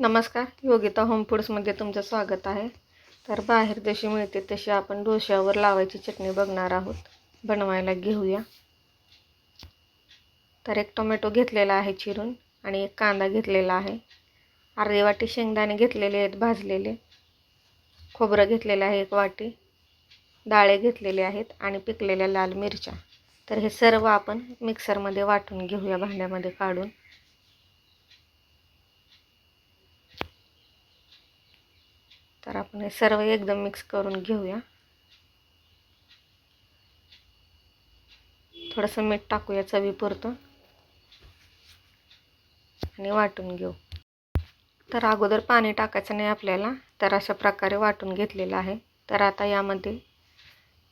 नमस्कार योगिता होम फूड्समध्ये तुमचं स्वागत आहे. तर बाहेर जशी मिळते तशी आपण डोश्यावर लावायची चटणी बघणार आहोत. बनवायला घेऊया. तर एक टोमॅटो घेतलेला आहे चिरून आणि एक कांदा घेतलेला आहे. अर्धी वाटी शेंगदाणे घेतलेले आहेत भाजलेले. खोबरं घेतलेलं आहे एक वाटी. डाळे घेतलेले आहेत आणि पिकलेल्या लाल मिरच्या. तर हे सर्व आपण मिक्सरमध्ये वाटून घेऊया भांड्यामध्ये काढून. तर आपण हे सर्व एकदम मिक्स करून घेऊया. थोडंसं मीठ टाकूया चवीपुरतं. आणि वाटून घेऊ. तर अगोदर पाणी टाकायचं नाही आपल्याला तर अशा प्रकारे वाटून घेतलेलं आहे. तर आता यामध्ये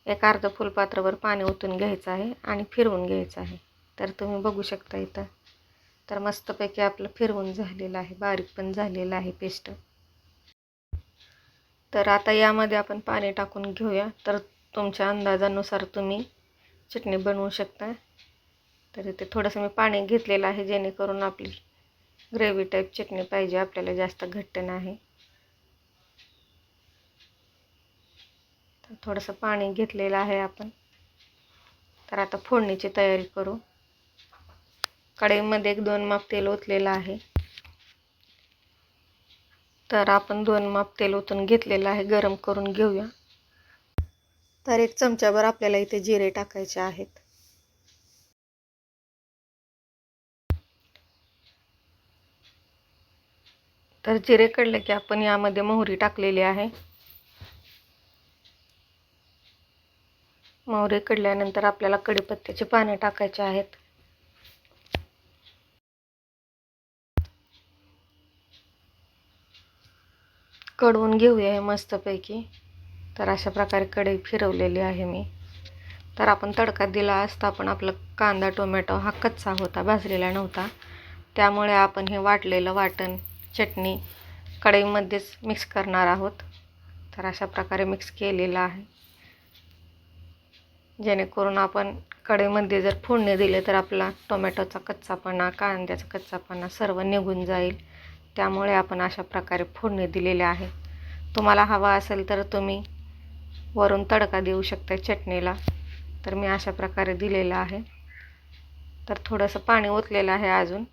एक अर्ध फुलपात्रभर पाणी ओतून घ्यायचं आहे आणि फिरवून घ्यायचं आहे. तर तुम्ही बघू शकता इथं. तर मस्तपैकी आपलं फिरवून झालेलं आहे बारीक पण झालेलं आहे पेस्ट. तर आता यामध्ये आपण पाणी टाकून घेऊया. तर तुमच्या अंदाजानुसार तुम्ही चटणी बनवू शकता. तर इथे थोडंसं मी पाणी घेतलेलं आहे जेणेकरून आपली ग्रेव्ही टाईप चटणी पाहिजे आपल्याला जास्त घट्ट नाही. तर थोडंसं पाणी घेतलेलं आहे आपण. तर आता फोडणीची तयारी करू. कढईमध्ये एक दोन माप तेल ओतलेलं आहे. तर आपण दोन माप तेल ओतून घेतलेलं आहे गरम करून घेऊया. तर एक चमच्याभर आपल्याला इथे जिरे टाकायचे आहेत. तर जिरे कडले की आपण यामध्ये मोहरी टाकलेली आहे. मोहरी कडल्यानंतर आपल्याला कढीपत्त्याचे पाने टाकायचे आहेत. कडवून घेऊया हे मस्तपैकी. तर अशा प्रकारे कढई फिरवलेली आहे मी. तर आपण तडका दिला असता पण आपलं कांदा टोमॅटो हा कच्चा होता भाजलेला नव्हता. त्यामुळे आपण हे वाटलेलं वाटण चटणी कढईमध्येच मिक्स करणार आहोत. तर अशा प्रकारे मिक्स केलेलं आहे. जेणेकरून आपण कढईमध्ये जर फोडणी दिले तर आपला टोमॅटोचा कच्चापणा कांद्याचा कच्चापणा सर्व निघून जाईल. त्यामुळे आपण अशा प्रकारे फोडणी दिलेली आहे. तुम्हाला हवा असेल तर तुम्ही वरून तडका देऊ शकता चटणीला. तर मी अशा प्रकारे दिलेलं आहे. तर थोडंसं पाणी ओतलेलं आहे अजून.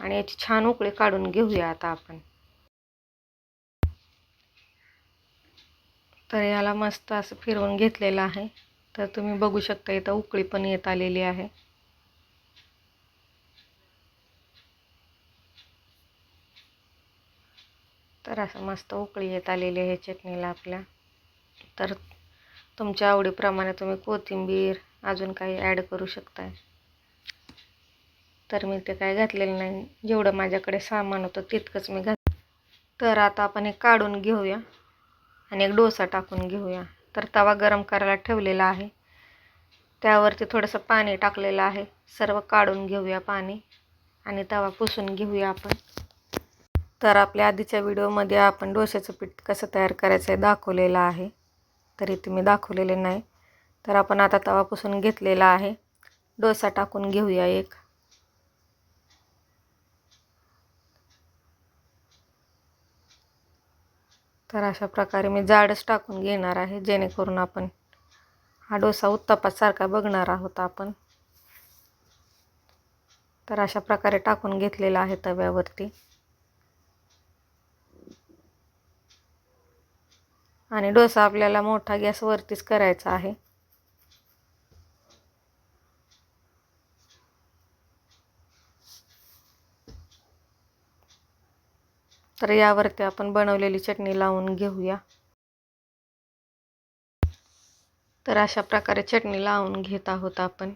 आणि याची छान उकळी काढून घेऊया आता आपण. तर याला मस्त असं फिरवून घेतलेलं आहे. तर तुम्ही बघू शकता इथं उकळी पण येत आलेली आहे. तर असं मस्त उकळी येत आलेली आहे चटणीला आपल्या. तर तुमच्या आवडीप्रमाणे तुम्ही कोथिंबीर अजून काही ॲड करू शकताय. तर मी ते काय घातलेलं नाही. जेवढं माझ्याकडे सामान होतं तितकंच मी घात तर आता आपण हे काढून घेऊया आणि एक डोसा टाकून घेऊया. तर तवा गरम करायला ठेवलेला आहे. त्यावरती थोडंसं पाणी टाकलेलं आहे. सर्व काढून घेऊया पाणी आणि तवा पुसून घेऊया आपण. तर आपल्या आधीच्या व्हिडिओमध्ये आपण डोश्याचं पीठ कसं तयार करायचं आहे दाखवलेलं आहे. तरी तुम्ही दाखवलेले नाही. तर आपण आता तवा पुसून घेतलेला आहे. डोसा टाकून घेऊया एक. तर अशा प्रकारे मी जाडच टाकून घेणार आहे जेणेकरून आपण हा डोसा उत्तपासारखा बघणार आहोत आपण. तर अशा प्रकारे टाकून घेतलेला आहे तव्यावरती. आणि डोसा आपल्याला मोठा गॅसवरतीच करायचा आहे. तर यावरती आपण बनवलेली चटणी लावून घेऊया. तर अशा प्रकारे चटणी लावून घेत आहोत आपण.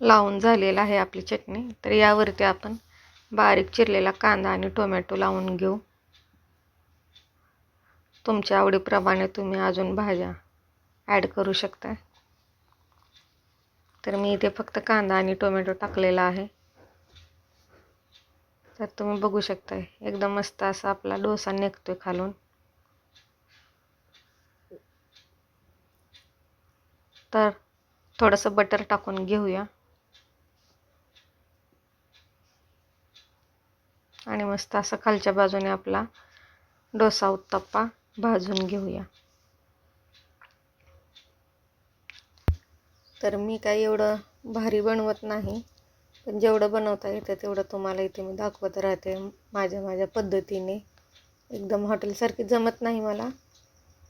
लावून झालेला आहे आपली चटणी. तर यावरती आपण बारीक चिरलेला कांदा आणि टोमॅटो लावून घेऊ. तुमच्या आवडीप्रमाणे तुम्ही अजून भाज्या ॲड करू शकता. तर मी इथे फक्त कांदा आणि टोमॅटो टाकलेला आहे. तर तुम्ही बघू शकता एकदम मस्त असा आपला डोसा निघतोय खालून. तर थोडंसं बटर टाकून घेऊया. मस्त असं खालच्या बाजूने आपला डोसा उत्तप्पा भाजून घेऊया. तर मी काही एवढं भारी बनवत नाही पण जेवढं बनवता येतं तेवढं तुम्हाला इथे मी दाखवत राहते माझ्या माझ्या पद्धतीने. एकदम हॉटेलसारखी जमत नाही मला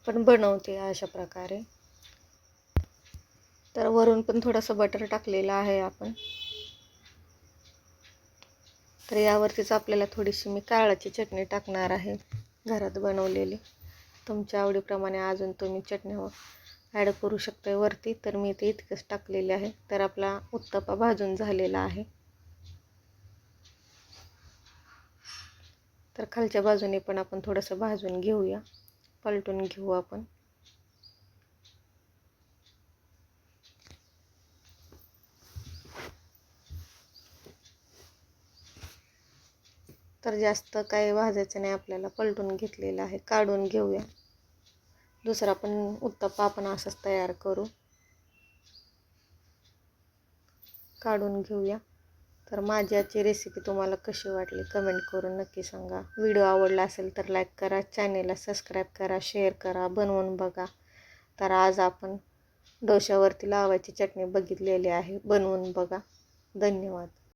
पण बनवते अशा प्रकारे. तर वरून पण थोडंसं बटर टाकलेलं आहे आपण. तर यावरतीच आपल्याला थोडीशी मी कारळाची चटणी टाकणार आहे घरात बनवलेली. तुमच्या आवडीप्रमाणे अजून तुम्ही चटणी ॲड करू शकता वरती तर मी ते इतकंच टाकलेले आहे. तर आपला उत्तपा भाजून झालेला आहे. तर खालच्या बाजूने पण आपण थोडंसं भाजून घेऊया. पलटून घेऊ आपण. तर जास्त काही भाजायचं नाही आपल्याला पलटून घेतलेलं आहे काढून घेऊया. दुसरा पण उत्तप्पा आपण असंच तयार करू. काढून घेऊया. तर माझी आजची रेसिपी तुम्हाला कशी वाटली कमेंट करून नक्की सांगा. व्हिडिओ आवडला असेल तर लाईक करा चॅनेलला सबस्क्राईब करा शेअर करा बनवून बघा. तर आज आपण डोश्यावरती लावायची चटणी बघितलेली आहे बनवून बघा. धन्यवाद.